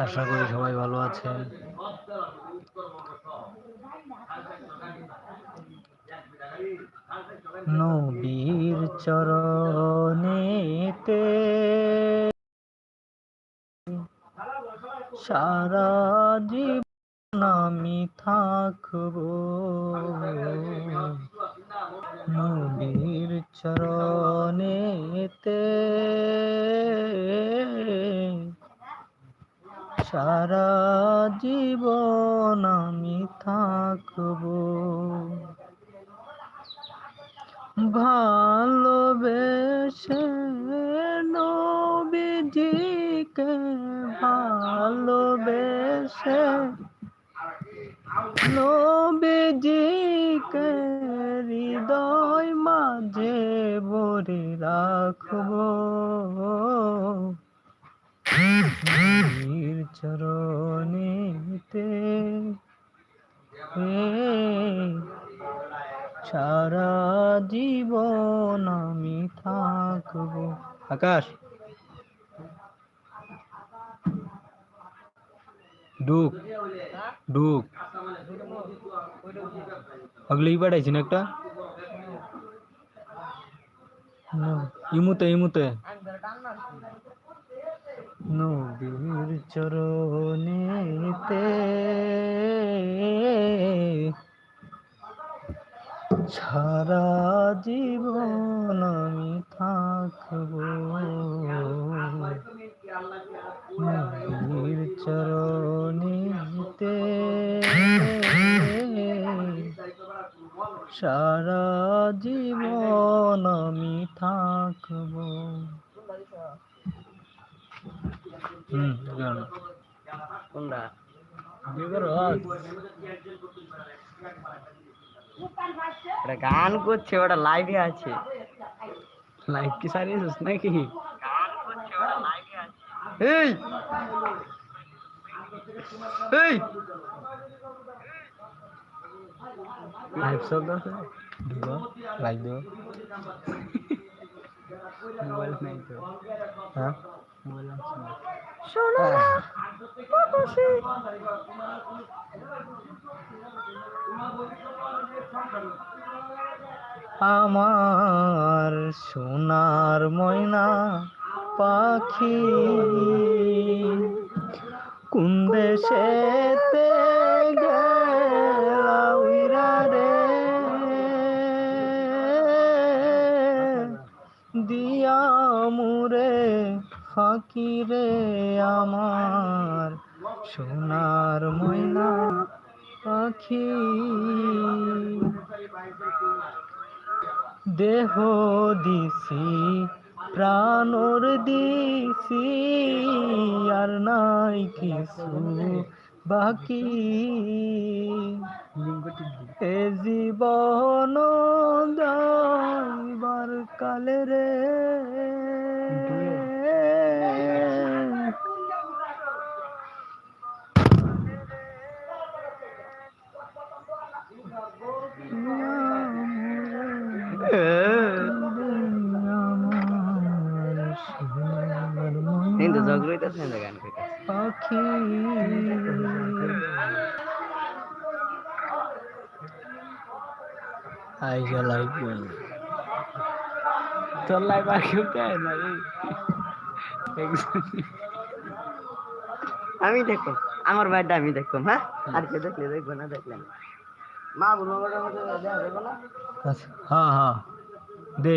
আশা করি সবাই ভালো আছে নবীর চরণেতে সারা জীবন আমি থাকব। নবীর চরণেতে সারা জীবন আমি থাকব। ভালোবেসে নবীজিকে ভালোবেসে নবীজিকে হৃদয় মাঝে ভরে রাখব। চরণেতে সারা জীবন আমি থাকব। আকাশ। ডুক ডুক আগলেই পাঠাইছি না একটা? ইমুতে ইমুতে। নবীর চরণেতে সারা জীবন আমি থাকব। নবীর চরণেতে সারা জীবন আমি থাকব হুম গান কোনটা বিগর ওটা গান করছে ওটা লাইভে আছে লাইক কি সারিয়েছিস নাকি গান করছে ওটা লাইভে আছে এই এই লাইভ শব্দ আছে? দিব লাইক দিব মোবাইল নাই তো হ্যাঁ মোবাইল আছে। না শোনো আমার সোনার ময়না পাখি কোন দেশেতে দিয়া মুরে ফাঁকি রে আমার সোনার ময়না পাখি। দেহ দিছি, প্রাণর দিছি, আর নাই কিছু বাকি এ জীবন যাইবার কালে রে। কিন্তু ঝগড়া হইতেছে না গান পাখি আইসা লাইক তোর লাইক আর কেউ দেয় না আমি দেখো আমার বাড়িটা আমি দেখো হ্যাঁ? আর কে দেখলে দেখব না দেখলে মা বলব আচ্ছা হ্যাঁ হ্যাঁ। দে।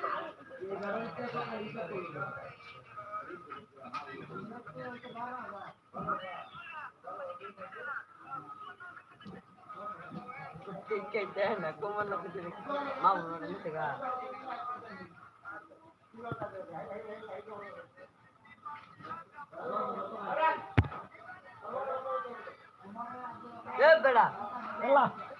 kai da na kuma na kuce ne ma mu ne mutu ga Eh, beda. Allah.